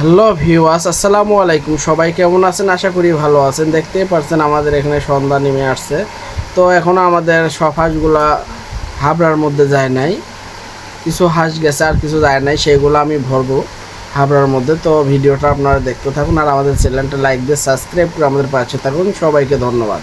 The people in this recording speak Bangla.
হ্যালো ভিওয়াস আসসালামু আলাইকুম। সবাই কেমন আছেন? আশা করি ভালো আছেন। দেখতেই পারছেন আমাদের এখানে সন্ধ্যা নেমে আসছে। তো এখনও আমাদের সব হাঁসগুলা হাবড়ার মধ্যে যায় নাই। কিছু হাঁস গেছে আর কিছু যায় নাই, সেগুলো আমি ভরবো হাবড়ার মধ্যে। তো ভিডিওটা আপনারা দেখতে থাকুন আর আমাদের চ্যানেলটা লাইক দিয়ে সাবস্ক্রাইব করে আমাদের পাশে থাকুন। সবাইকে ধন্যবাদ।